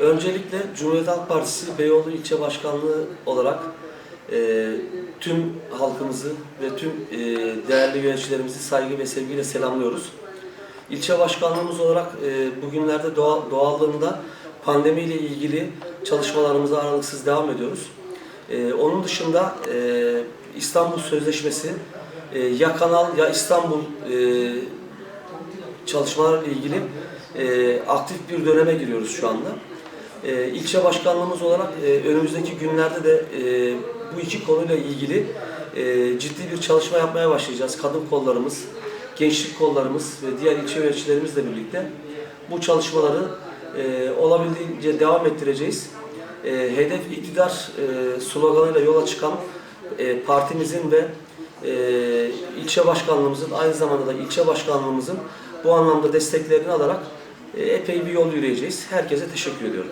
Öncelikle Cumhuriyet Halk Partisi Beyoğlu İlçe Başkanlığı olarak e, tüm halkımızı ve tüm e, değerli yöneticilerimizi saygı ve sevgiyle selamlıyoruz. İlçe başkanlığımız olarak e, bugünlerde doğa, doğallığında pandemiyle ilgili çalışmalarımıza aralıksız devam ediyoruz. E, onun dışında e, İstanbul Sözleşmesi e, ya Kanal ya İstanbul e, çalışmalarla ilgili e, aktif bir döneme giriyoruz şu anda. E, ilçe başkanlığımız olarak e, önümüzdeki günlerde de e, bu iki konuyla ilgili e, ciddi bir çalışma yapmaya başlayacağız. Kadın kollarımız, gençlik kollarımız ve diğer ilçe yöneticilerimizle birlikte bu çalışmaları e, olabildiğince devam ettireceğiz. E, hedef iktidar e, sloganıyla yola çıkan e, partimizin ve e, ilçe başkanlığımızın aynı zamanda da ilçe başkanlığımızın bu anlamda desteklerini alarak e, epey bir yol yürüyeceğiz. Herkese teşekkür ediyorum.